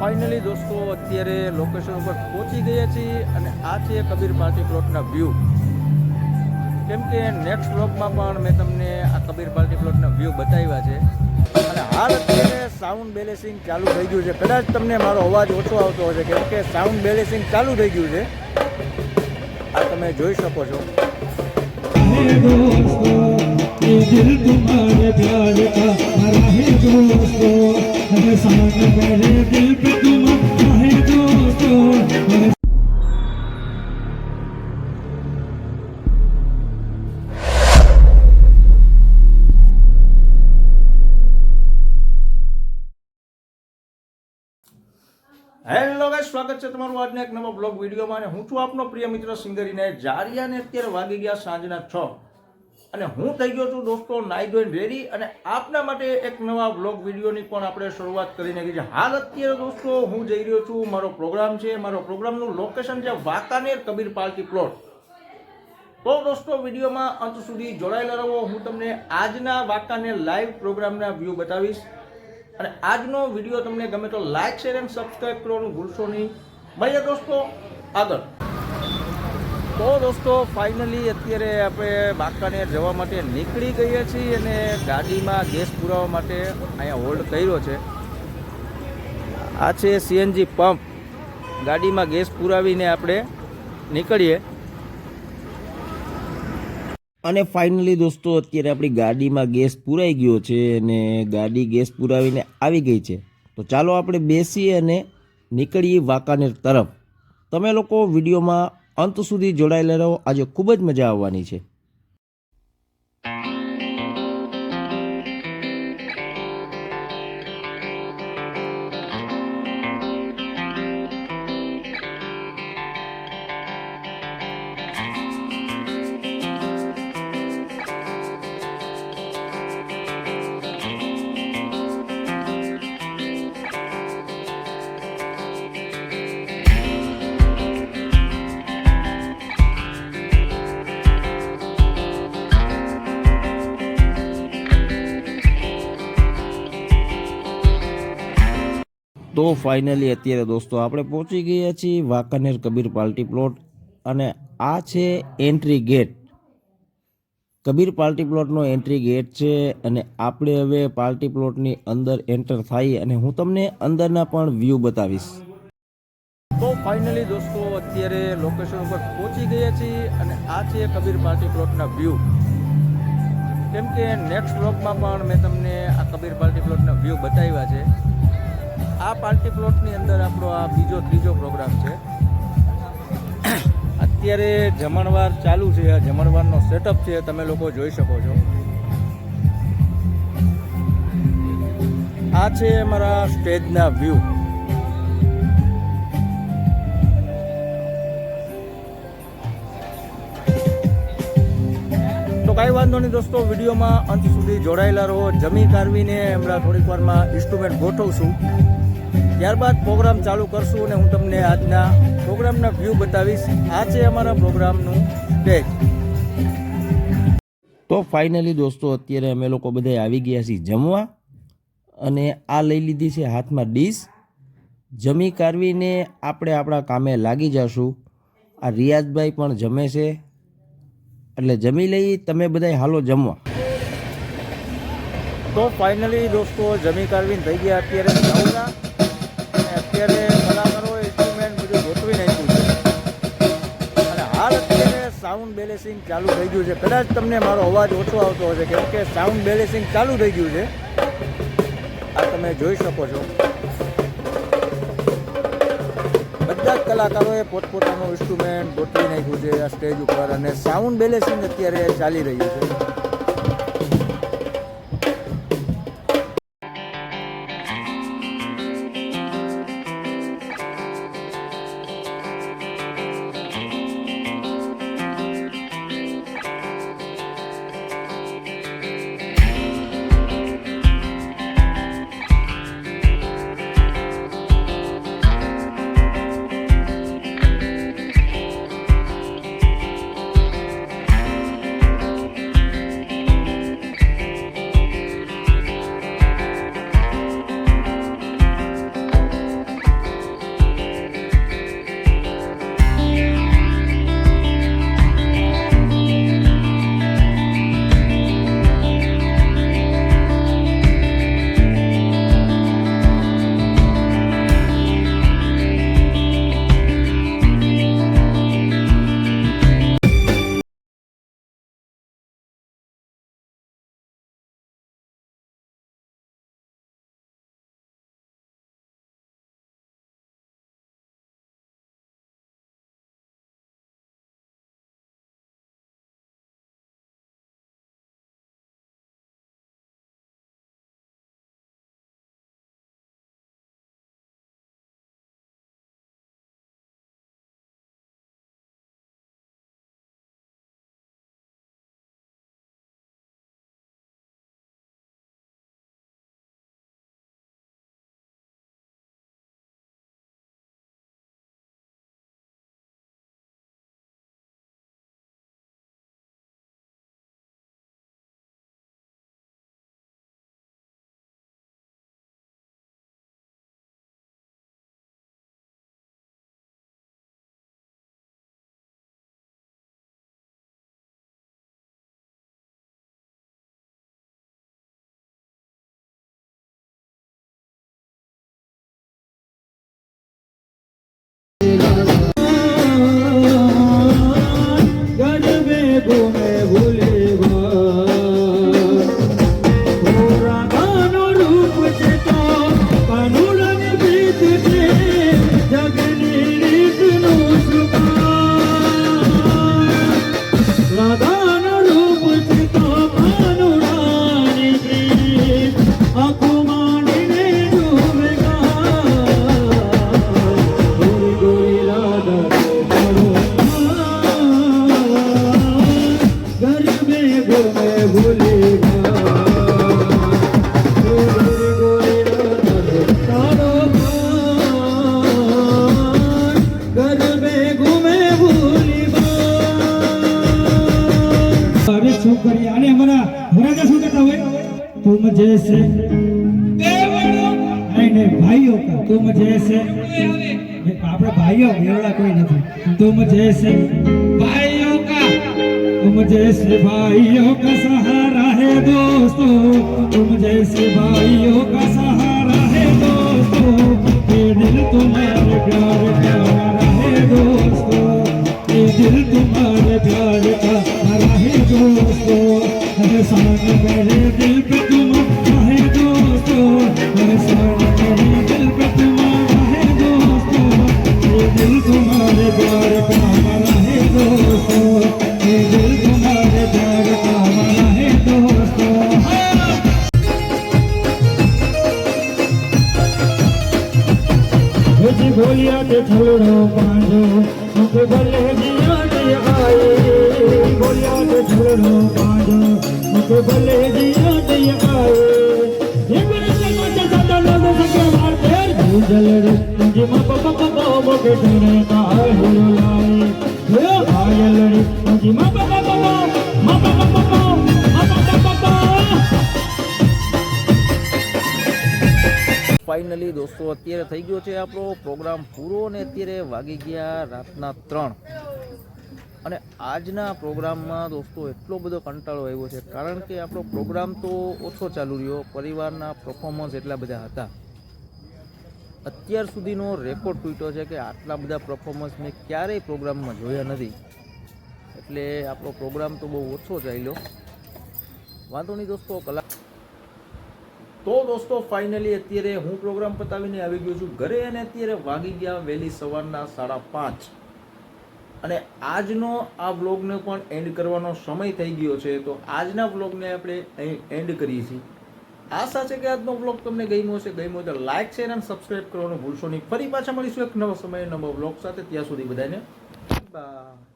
Finally દોસ્તો, અત્યારે location ઉપર પહોંચી ગયા છીએ અને આ છે કબીર પાર્ટી પ્લોટના વ્યૂ કેમ કે નેક્સ્ટ બ્લોગમાં પણ મેં તમને આ કબીર પાર્ટી પ્લોટના વ્યૂ બતાવ્યા છે. અને હાલ અત્યારે સાઉન્ડ બેલેસિંગ ચાલુ થઈ ગયું છે. કદાચ તમને મારો અવાજ ઓછો આવતો હશે, કેમ કે સાઉન્ડ બેલેસિંગ ચાલુ થઈ ગયું છે. આ તમે જોઈ શકો છો. દોસ્તો દિલ તુમ્હારે પ્યાર કા હેલો ગાઈસ, સ્વાગત છે તમારું આજના એક નવા બ્લોગ વિડીયોમાં અને હું છું આપનો પ્રિય મિત્ર સિંગરીને. જારિયાને અત્યારે વાગી ગયા સાંજના છ. અને હું થઈ ગયો છું દોસ્તો નાઈ ધોઈને રેડી અને આપના માટે એક નવા બ્લોગ વિડીયોની પણ આપણે શરૂઆત કરી નાખી છે. હાલ અત્યારે દોસ્તો હું જઈ રહ્યો છું, મારો પ્રોગ્રામ છે. મારો પ્રોગ્રામનું લોકેશન છે વાંકાનેર કબીર પાર્ટી પ્લોટ તો દોસ્તો વિડીયોમાં અંત સુધી જોડાયેલા રહો. હું તમને આજના વાંકાનેર લાઈવ પ્રોગ્રામના વ્યૂ બતાવીશ. અને આજનો વીડિયો તમને ગમે તો લાઈક શેર એન્ડ સબસ્ક્રાઈબ કરવાનું ભૂલશો નહીં. મળીએ દોસ્તો આગળ. તો દોસ્તો ફાઇનલી અત્યારે આપણે બાકાનેર જવા માટે નીકળી ગયા છીએ અને ગાડીમાં ગેસ પુરાવા માટે અહીંયા હોલ્ડ કર્યો છે. આ છે સીએનજી પંપ ગાડીમાં ગેસ પુરાવીને આપણે નીકળીએ. અને ફાઇનલી દોસ્તો, અત્યારે આપણી ગાડીમાં ગેસ પુરાઈ ગયો છે અને ગાડી ગેસ પુરાવીને આવી ગઈ છે. તો ચાલો આપણે બેસીએ અને નીકળીએ વાંકાનેર તરફ. તમે લોકો વિડીયોમાં અંત સુધી જોડાયેલા રહો. આજે ખૂબ જ મજા આવવાની છે. તો ફાઇનલી અત્યારે દોસ્તો આપણે પહોંચી ગયા છીએ વાંકાનેર કબીર પાર્ટી પ્લોટ અને આ છે એન્ટ્રી ગેટ કબીર પાર્ટી પ્લોટનો એન્ટ્રી ગેટ છે અને આપણે હવે પાર્ટી પ્લોટની અંદર એન્ટર થાય અને હું તમને અંદરના પણ વ્યૂ બતાવીશ. તો ફાઇનલી દોસ્તો અત્યારે લોકેશન ઉપર પહોંચી ગયા છીએ અને આ છે કબીર પાર્ટી પ્લોટના વ્યૂ કેમ કે નેક્સ્ટ બ્લોગમાં પણ મેં તમને આ કબીર પાર્ટી પ્લોટના વ્યૂ બતાવ્યા છે. આ પાર્ટી પ્લોટની અંદર આપણો આ બીજો ત્રીજો પ્રોગ્રામ છે. અત્યારે જમણવાર ચાલુ છે. આ જમણવારનો સેટઅપ છે. તમે લોકો જોઈ શકો છો. આ છે અમારા સ્ટેજના વ્યૂ તો કાંઈ વાંધો નહીં દોસ્તો, વિડીયોમાં અંત સુધી જોડાયેલા રહો. જમી કારવીને હમણાં થોડીક વારમાં ઇન્સ્ટ્રુમેન્ટ ગોઠવશું. ત્યારબાદ પ્રોગ્રામ ચાલુ કરશું અને હું તમને આજના પ્રોગ્રામના વ્યૂ બતાવીશ. આ છે અમારા પ્રોગ્રામનું સ્ટેજ તો ફાઇનલી દોસ્તો, અત્યારે અમે લોકો બધા આવી ગયા છીએ જમવા અને આ લઈ લીધી છે હાથમાં ડીશ જમી કાઢવીને આપણે આપણા કામે લાગી જશું. આ રિયાઝભાઈ પણ જમે છે. એટલે જમી લઈ, તમે બધા હાલો જમવા. તો ફાઇનલી દોસ્તો, જમી કારવીને થઈ ગયા અત્યારે અત્યારે કલાકારો ઇન્સ્ટ્રુમેન્ટ બધું ગોઠવી નાખ્યું છે. અને હાલ અત્યારે સાઉન્ડ બેલેન્સિંગ ચાલુ થઈ ગયું છે. કદાચ તમને મારો અવાજ ઓછો આવતો હશે, કેમ કે સાઉન્ડ બેલેન્સિંગ ચાલુ થઈ ગયું છે. આ તમે જોઈ શકો છો. બધા જ કલાકારોએ પોતપોતાનું ઇન્સ્ટ્રુમેન્ટ ગોઠવી નાખ્યું છે આ સ્ટેજ ઉપર અને સાઉન્ડ બેલેન્સિંગ અત્યારે ચાલી રહ્યું છે. तुम जैसे नहीं नहीं भाइयों का तुम जैसे આપણે ભાઈઓ એવડા કોઈ નથી तुम जैसे भाइयों का तुम जैसे भाइयों का सहारा है दोस्तों तुम जैसे भाइयों का सहारा है दोस्तों ये दिल तुम्हारे प्यार का हरा है दोस्तों ये दिल तुम्हारे बोलिया के छोड़ो पांडो सुख भले जिया के आए। बोलिया के छोड़ो पांडो सुख भले जिया के आए हिंगरे से मच सदा लोग सके मार फेर। भूजल रे जी मा पा पा पा बो के डरे ફાઇનલી દોસ્તો, અત્યારે થઈ ગયો છે આપણો પ્રોગ્રામ પૂરો અને અત્યારે વાગી ગયા રાતના ત્રણ. અને આજના પ્રોગ્રામમાં દોસ્તો, એટલો બધો કંટાળો આવ્યો છે. કારણ કે આપણો પ્રોગ્રામ તો ઓછો ચાલુ રહ્યો, પરિવારના પરફોર્મન્સ એટલા બધા હતા. અત્યાર સુધીનો રેકોર્ડ તૂટ્યો છે કે આટલા બધા પરફોર્મન્સ મેં ક્યારેય પ્રોગ્રામમાં જોયા નથી. એટલે આપણો પ્રોગ્રામ તો બહુ ઓછો ચાલ્યો. વાંધો નહીં દોસ્તો કલાક તો દોસ્તો ફાઇનલી અત્યારે હું પ્રોગ્રામ પતાવીને આવી ગયો છું. ઘરે અને અત્યારે વાગી ગયા વહેલી સવારના સાડા પાંચ. અને આજનો આ વ્લોગને પણ એન્ડ કરવાનો સમય થઈ ગયો છે. તો આજના વ્લોગને આપણે એન્ડ કરીએ છીએ. આશા છે કે આજનો વ્લોગ તમને ગમ્યો છે ગમ્યો તો લાઇક શેર અને સબસ્ક્રાઈબ કરવાનું ભૂલશો નહીં. ફરી પાછા મળીશું એક નવો સમય નવો વ્લોગ સાથે. ત્યાં સુધી બધાને બાય